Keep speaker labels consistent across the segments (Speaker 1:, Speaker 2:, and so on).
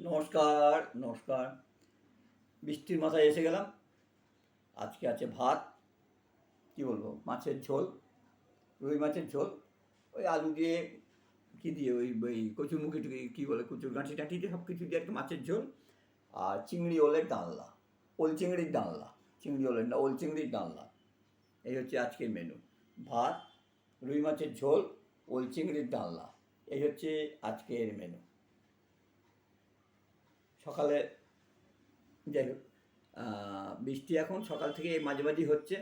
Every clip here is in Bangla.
Speaker 1: নমস্কার নমস্কার। বৃষ্টির মাথায় এসে গেলাম। আজকে আছে ভাত। কি বলব, মাছের ঝোল, রুই মাছের ঝোল। ওই আলু দিয়ে কী দিয়ে, ওই ওই কচুরমুখি কী বলে, কচুর গাঁঠি টাঠি দিয়ে সব কিছু দিয়ে কি মাছের ঝোল। আর চিংড়ি ওলের ডালনা, ওল চিংড়ির ডালনা, চিংড়ি ওলের না, ওল চিংড়ির ডালনা। এই হচ্ছে আজকের মেনু ভাত, রুই মাছের ঝোল, ওল চিংড়ির ডালনা। এই হচ্ছে আজকের মেনু সকালে যাই হোক বৃষ্টি এখন সকাল থেকে মাঝে মাঝেই হচ্ছে।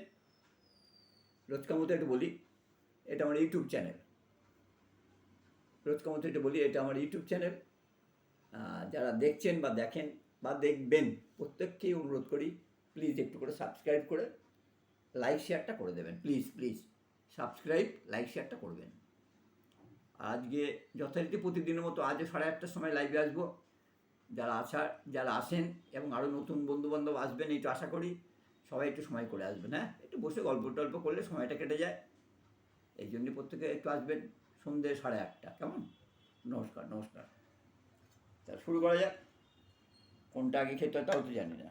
Speaker 1: রোজকার মতো একটু বলি, এটা আমার ইউটিউব চ্যানেল। রোজকার মতো একটু বলি, এটা আমার ইউটিউব চ্যানেল। যারা দেখছেন বা দেখেন বা দেখবেন, প্রত্যেককেই অনুরোধ করি প্লিজ একটু করে সাবস্ক্রাইব করে লাইক শেয়ারটা করে দেবেন। প্লিজ প্লিজ সাবস্ক্রাইব লাইক শেয়ারটা করবেন। আজকে যথারীতি প্রতিদিনের মতো আজও সাড়ে আটটার সময় লাইভে আসব। যারা আসার যারা আসেন এবং আরও নতুন বন্ধুবান্ধব আসবেন এই তো আশা করি সবাই একটু সময় করে আসবেন হ্যাঁ? একটু বসে গল্প টল্প করলে সময়টা কেটে যায়। এই জন্যে প্রত্যেকে একটু আসবেন সন্ধ্যে সাড়ে আটটা কেমন? নমস্কার নমস্কার। তা শুরু করা যাক। কোনটা আগে খেতে হয় তাও তো জানি না।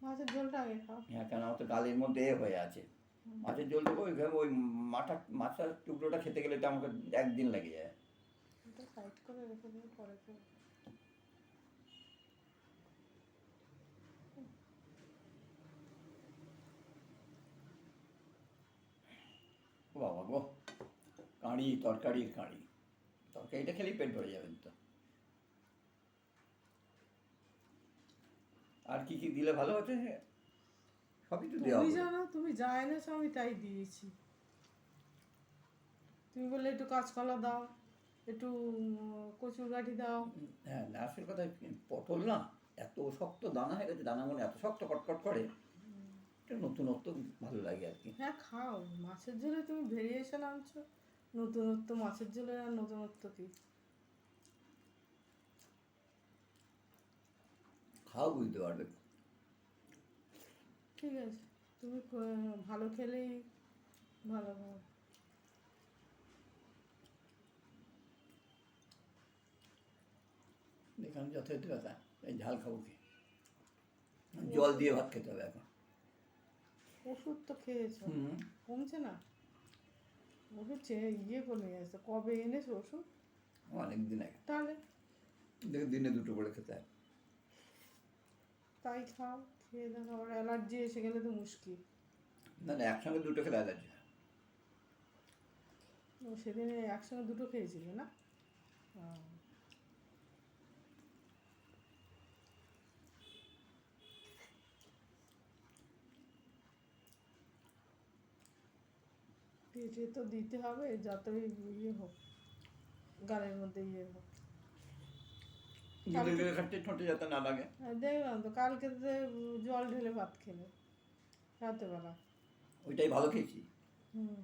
Speaker 2: মাছের ঝোলটা আগে খাও।
Speaker 1: হ্যাঁ কেন আমার তো গালের মধ্যে এ হয়ে আছে। মাছের জল দেবো ওইভাবে ওই মাথা মাছের টুকরোটা খেতে গেলে তো আমাকে একদিন লেগে যায়।
Speaker 2: করে পরে খাও।
Speaker 1: ও বাবা গো। কাঁড়ি তরকারির কাঁড়ি। তরকারিটা খেলেই পেট ভরে যাবেন তো। আর কি কি দিলে ভালো হচ্ছে সবই তো দেওয়া
Speaker 2: তুমি জানো তুমি যা এনেছো আমি তাই দিয়েছি। তুমি বললে একটু কাঁচকলা দাও একটু কচুর গাঠি দাও।
Speaker 1: হ্যাঁ আসল কথা পটল না এত শক্ত দানা হয়ে গেছে দানা মনে এত শক্ত কটকট করে। এটা নতুনত্ব ভালো লাগে আর কি।
Speaker 2: হ্যাঁ খাও। মাছের ঝোলে তুমি ভেরিয়েশন আনছো। নতুনত্ব মাছের ঝোলে আর নতুনত্ব কি?
Speaker 1: খাও বুঝতে পারবে।
Speaker 2: ঠিক আছে। তুমি ভালো খেলেই ভালো হবে।
Speaker 1: দেখলাম যথাযথ ব্যথা এই ঝাল খাব কি জল দিয়ে ভাত খেতে হবে এখন।
Speaker 2: ওষুধ তো খেয়েছো? কমছে না? ওষুধ চেয়ে ইয়ে করে নিয়ে আসতো কবে এনেছো ওষুধ?
Speaker 1: অনেক দিন আগে।
Speaker 2: তাহলে?
Speaker 1: দেখ দিনে দুটো করে খেতে হয়।
Speaker 2: তাই খাও খেয়ে দেখো। আবার অ্যালার্জি এসে গেলে তো মুশকিল।
Speaker 1: না না একসঙ্গে দুটো খেলে অ্যালার্জি হয়।
Speaker 2: ও সেদিনে একসঙ্গে দুটো খেয়েছিলে না? পেটে তো দিতে হবে যতই ইয়ে হোক গালের মধ্যে ইয়ে হোক।
Speaker 1: ঠোঁটে যাতে না লাগে।
Speaker 2: দেখলাম তো কালকে জল ঢেলে ভাত খেলে রাতেবেলা
Speaker 1: ওইটাই ভালো খেয়েছি।
Speaker 2: হুম।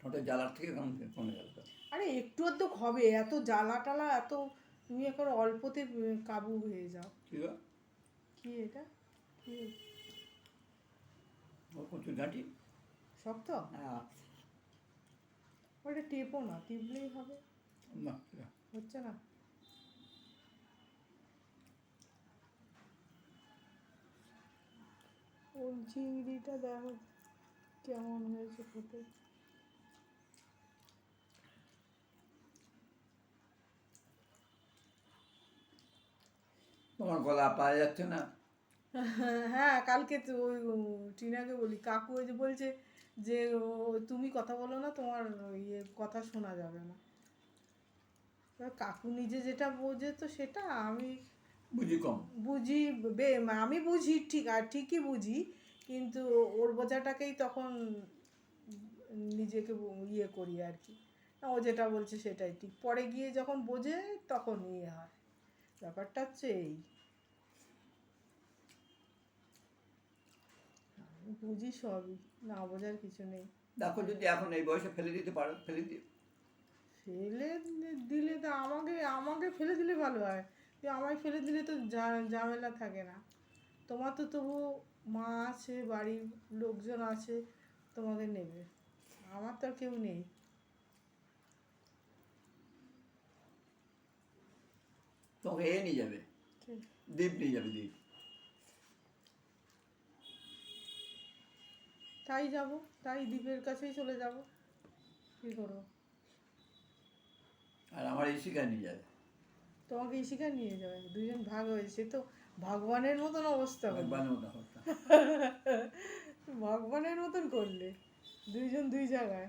Speaker 1: ঠোঁটের জ্বালার থেকে কম কমে গেল। তো।
Speaker 2: আরে একটু আধটু হবে এত জ্বালা টালা এত তুমি এখন অল্পতে কাবু হয়ে যাও।
Speaker 1: কি
Speaker 2: এটা? কি?
Speaker 1: ও কচুর ঘাঁটি?
Speaker 2: শক্ত?
Speaker 1: হ্যাঁ।
Speaker 2: ওটা টেপো না টিপলেই হবে।
Speaker 1: না
Speaker 2: হচ্ছে না? ওই চিংড়িটা দেখো কেমন হয়েছে ফুটে
Speaker 1: তোমার গলা পাওয়া যাচ্ছে না?
Speaker 2: হ্যাঁ কালকে তো ওই টিনাকে বলি কাকু ওই যে বলছে যে ও, তুমি কথা বলো না তোমার ইয়ে কথা শোনা যাবে না। কাকু নিজে যেটা বোঝে তো সেটা আমি
Speaker 1: বুঝি কম।
Speaker 2: বুঝি বে আমি বুঝি ঠিক আর ঠিকই বুঝি কিন্তু ওর বোঝাটাকেই তখন নিজেকে ইয়ে করি আর কি। না, ও যেটা বলছে সেটাই ঠিক। পরে গিয়ে যখন বোঝে তখন ইয়ে হয়। ব্যাপারটা হচ্ছে এই। বুঝি সবই না বোঝার কিছু নেই।
Speaker 1: দেখো যদি এখন এই বয়সে ফেলে দিতে পারো ফেলে দিও।
Speaker 2: ফেলে দিলে তো আমাকে আমাকে ফেলে দিলে ভালো হয়। আমায় ফেলে দিলে তো ঝামেলা থাকে না। তোমার তো তবু মা আছে বাড়ির লোকজন আছে তোমাকে নেবে। আমার তো আর কেউ নেই।
Speaker 1: তোমাকে এ নিয়ে যাবে। দ্বীপ নিয়ে যাবে দ্বীপ
Speaker 2: তাই যাব তাই দ্বীপের কাছেই চলে যাব। কী করব?
Speaker 1: আর আমার এই শিকার নিয়ে যাবে।
Speaker 2: তোমাকে ইশিকা নিয়ে যাবে দুজন ভাগ হয়েছে তো ভগবানের মতন অবস্থা। হলো।
Speaker 1: একবারের অবস্থা।
Speaker 2: ভগবানের মতন করলে দুইজন দুই জায়গায়।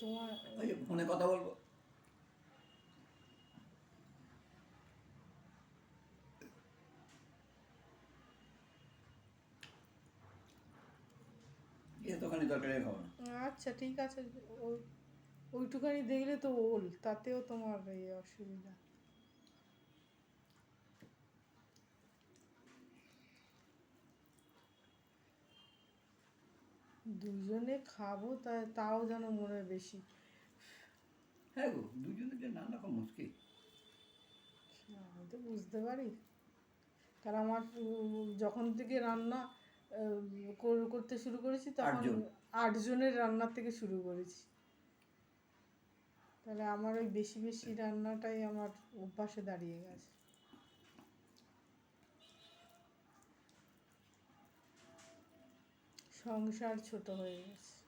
Speaker 2: তোমার
Speaker 1: ফোনে কথা বলব? এ তোখানি তরকারি খাব না।
Speaker 2: আচ্ছা ঠিক আছে। ওই ওইটুখানি দেখলে তো ওল তাতেও তোমার এই অসুবিধা। দুজনে খাব তা তাও যেন মনে হয় বেশি।
Speaker 1: হ্যাঁ গো দুজনের যে নানা রকম মুশকিল।
Speaker 2: আমি তো বুঝতে পারি। কারণ আমার যখন থেকে রান্না করতে শুরু করেছি তখন
Speaker 1: আটজন।
Speaker 2: আটজনের রান্নার থেকে শুরু করেছি। তাহলে আমার ওই বেশি বেশি রান্নাটাই আমার অভ্যাসে দাঁড়িয়ে গেছে। সংসার ছোট হয়ে গেছে।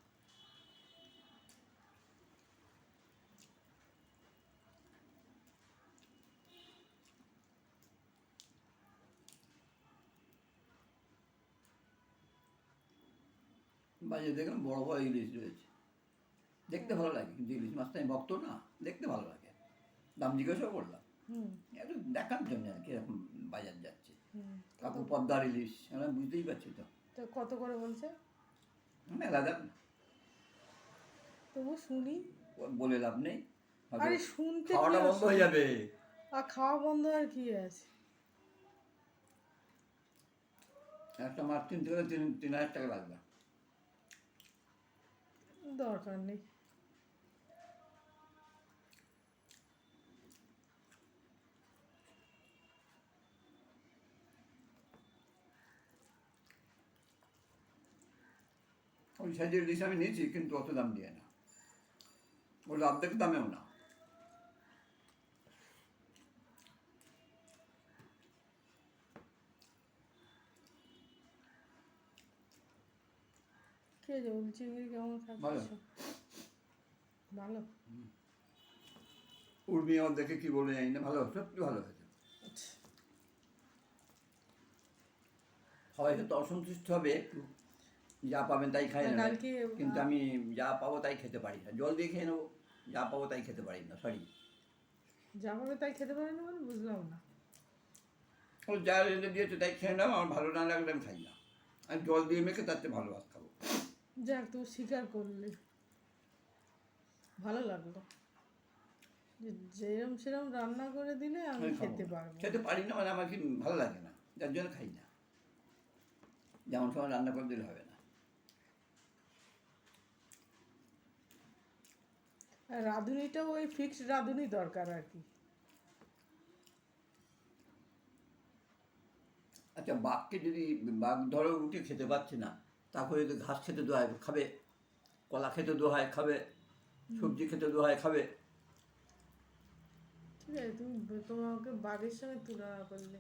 Speaker 1: বাজে দেখলাম বড় বড় ইলিশ রয়েছে। দেখতে ভালো লাগে কিন্তু ইলিশ মাছটা আমি ভক্ত না দেখতে ভালো লাগে। দাম জিজ্ঞাসাও করলাম। একটু দেখার জন্য আর কি এরকম বাজার যাচ্ছে। কাকু পদ্মার ইলিশ আমরা বুঝতেই পারছি তো।
Speaker 2: তো কত করে বলছে?
Speaker 1: মেলা দাম
Speaker 2: তবু শুনি।
Speaker 1: বলে লাভ নেই।
Speaker 2: আরে শুনতে
Speaker 1: খাওয়াটা বন্ধ হয়ে যাবে।
Speaker 2: আর খাওয়া বন্ধ আর কি আছে?
Speaker 1: একটা মাছ কিনতে গেলে তিন তিন হাজার টাকা লাগবে।
Speaker 2: দরকার নেই।
Speaker 1: ওই সাইজের ইলিশ আমি নিয়েছি, কিন্তু অত দাম দিয়ে না। ওগুলো অর্ধেক দামেও না।
Speaker 2: কে জল চিংড়ি কেমন
Speaker 1: ভালো।
Speaker 2: খাচ্ছ ভালো।
Speaker 1: উর্মি আমার দেখে কি বলে জানি না ভালো সত্যি ভালো হয়েছে।
Speaker 2: আচ্ছা।
Speaker 1: সবাই তো অসন্তুষ্ট হবে যা পাবেন তাই খাই
Speaker 2: না,
Speaker 1: নেবেন
Speaker 2: কালকে
Speaker 1: কিন্তু আমি যা পাবো তাই খেতে পারি না। জল দিয়ে খেয়ে নেব যা পাবো তাই খেতে পারি না সরি
Speaker 2: যা পাবে তাই খেতে পারি না মানে বুঝলাম না।
Speaker 1: ও যা দিয়েছে তাই খেয়ে নেব আমার ভালো না লাগলে আমি খাই না। আমি জল দিয়ে মেখে তার চেয়ে ভালো
Speaker 2: যাক তুমি স্বীকার করলে। ভালো লাগল। যেরম সেরম রান্না করে দিলে আমি খেতে। পারব।
Speaker 1: খেতে পারি না মানে আমার কি ভালো লাগে না। যার জন্য খাই না। যেমন সময় রান্না করে দিলে হবে না।
Speaker 2: আর রাঁধুনিটাও ওই ফিক্সড রাঁধুনি দরকার আর কি।
Speaker 1: আচ্ছা বাঘকে যদি বাঘ ধরো উঠে খেতে পাচ্ছে না। তারপরে যদি ঘাস খেতে দেওয়া হয় খাবে। কলা খেতে দেওয়া হয় খাবে। সবজি খেতে দেওয়া হয় খাবে।
Speaker 2: ঠিক আছে তুমি তোমাকে বাঘের সঙ্গে তুলনা করলে।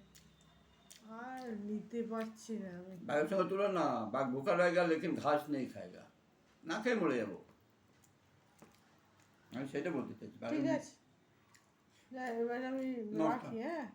Speaker 2: আর নিতে পারছি না আমি।
Speaker 1: বাঘের সঙ্গে তুলো না বাঘ ভোকা রয়ে গেল লেকিন ঘাস নেই খায়গা। না খেয়ে মরে যাব। আমি সেটা বলতে চাইছি
Speaker 2: ঠিক আছে। এবার আমি রাখি হ্যাঁ?